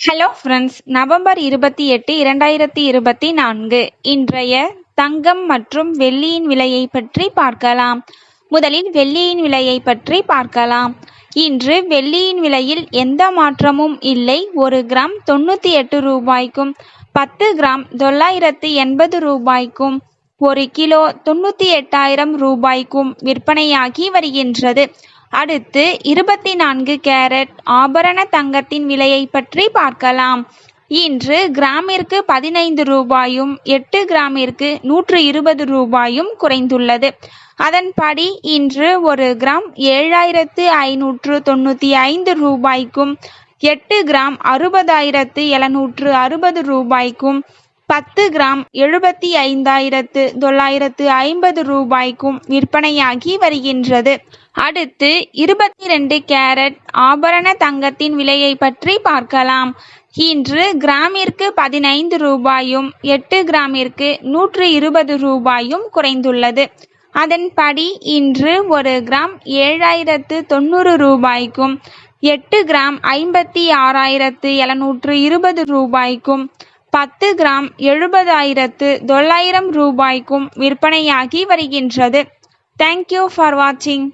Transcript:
Hello friends November இருபத்தி எட்டு இரண்டாயிரத்தி இருபத்தி நான்கு. இன்றைய தங்கம் மற்றும் வெள்ளியின் விலையை பற்றி பார்க்கலாம். முதலில் வெள்ளியின் விலையை பற்றி பார்க்கலாம். இன்று வெள்ளியின் விலையில் எந்த மாற்றமும் இல்லை. ஒரு கிராம் தொண்ணூற்றி எட்டு ரூபாய்க்கும் பத்து கிராம் தொள்ளாயிரத்து எண்பது ரூபாய்க்கும் ஒரு கிலோ தொண்ணூற்றி எட்டாயிரம் ரூபாய்க்கும் விற்பனையாகி வருகின்றது. அடுத்து இருபத்தி நான்கு கேரட் ஆபரண தங்கத்தின் விலையை பற்றி பார்க்கலாம். இன்று கிராமிற்கு பதினைந்து ரூபாயும் எட்டு கிராமிற்கு நூற்று இருபது ரூபாயும் குறைந்துள்ளது. அதன்படி இன்று ஒரு கிராம் ஏழாயிரத்து ஐநூற்று தொண்ணூற்றி ஐந்து ரூபாய்க்கும் எட்டு கிராம் அறுபதாயிரத்து எழுநூற்று அறுபது ரூபாய்க்கும் பத்து கிராம் எழுபத்தி ஐந்தாயிரத்து தொள்ளாயிரத்து ஐம்பது ரூபாய்க்கும் விற்பனையாகி வருகின்றது. அடுத்து இருபத்தி ரெண்டு கேரட் ஆபரண தங்கத்தின் விலையை பற்றி பார்க்கலாம். இன்று கிராமிற்கு பதினைந்து ரூபாயும் எட்டு கிராமிற்கு நூற்று இருபது ரூபாயும் குறைந்துள்ளது. அதன்படி இன்று ஒரு கிராம் ஏழாயிரத்து தொண்ணூறு ரூபாய்க்கும் எட்டு கிராம் ஐம்பத்தி ஆறாயிரத்து எழுநூற்று இருபது ரூபாய்க்கும் பத்து கிராம் எழுபதாயிரத்து தொள்ளாயிரம் ரூபாய்க்கும் விற்பனையாகி வருகின்றது. தேங்க்யூ ஃபார் வாட்சிங்